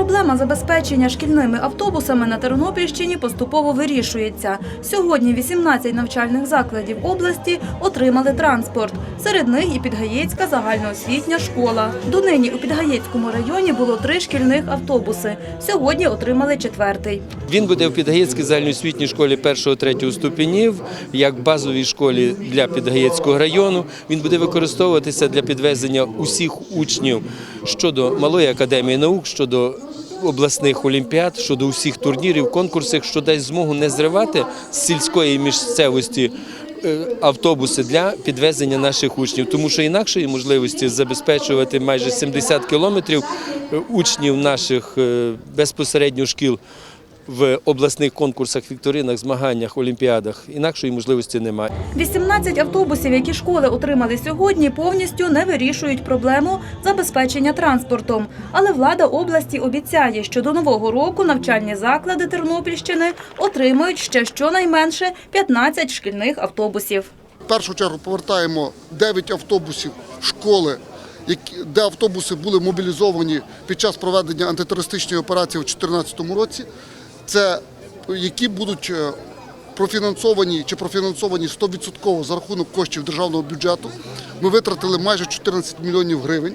Проблема забезпечення шкільними автобусами на Тернопільщині поступово вирішується. Сьогодні 18 навчальних закладів області отримали транспорт. Серед них і Підгаєцька загальноосвітня школа. Донині у Підгаєцькому районі було три шкільних автобуси. Сьогодні отримали четвертий. Він буде в Підгаєцькій загальноосвітній школі 1-3 ступенів, як базовій школі для Підгаєцького району. Він буде використовуватися для підвезення усіх учнів щодо малої академії наук, щодо обласних олімпіад, щодо усіх турнірів, конкурсів, що дасть змогу не зривати з сільської місцевості е, автобуси для підвезення наших учнів, тому що інакшої можливості забезпечувати майже 70 кілометрів е, учнів наших е, безпосередньо шкіл в обласних конкурсах, вікторинах, змаганнях, олімпіадах. Інакшої можливості немає. 18 автобусів, які школи отримали сьогодні, повністю не вирішують проблему забезпечення транспортом. Але влада області обіцяє, що до нового року навчальні заклади Тернопільщини отримають ще щонайменше 15 шкільних автобусів. В першу чергу повертаємо 9 автобусів в школи, які- де автобуси були мобілізовані під час проведення антитерористичної операції у 2014 році. Це які будуть е, профінансовані чи профінансовані 100% за рахунок коштів державного бюджету. Ми витратили майже 14 мільйонів гривень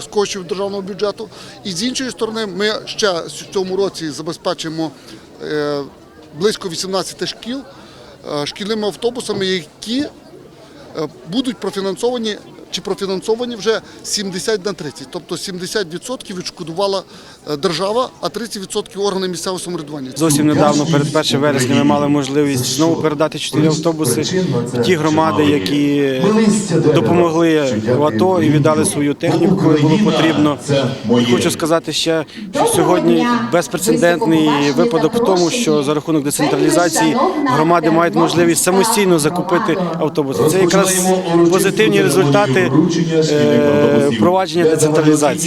з коштів державного бюджету. І з іншої сторони, ми ще в цьому році забезпечимо е, близько 18 шкіл е, шкільними автобусами, які будуть профінансовані чи профінансовані вже 70 на 30. Тобто 70% відшкодувала е, держава, а 30% органи місцевого самоврядування. Зовсім недавно, перед 1 вересня, ми мали можливість знову передати чотири автобуси в ті громади, які допомогли в АТО і віддали свою техніку, коли було потрібно. І хочу сказати ще, що сьогодні безпрецедентний випадок в тому, що за рахунок децентралізації громади мають можливість самостійно закупити автобуси. Це якраз позитивні результати впровадження децентралізації.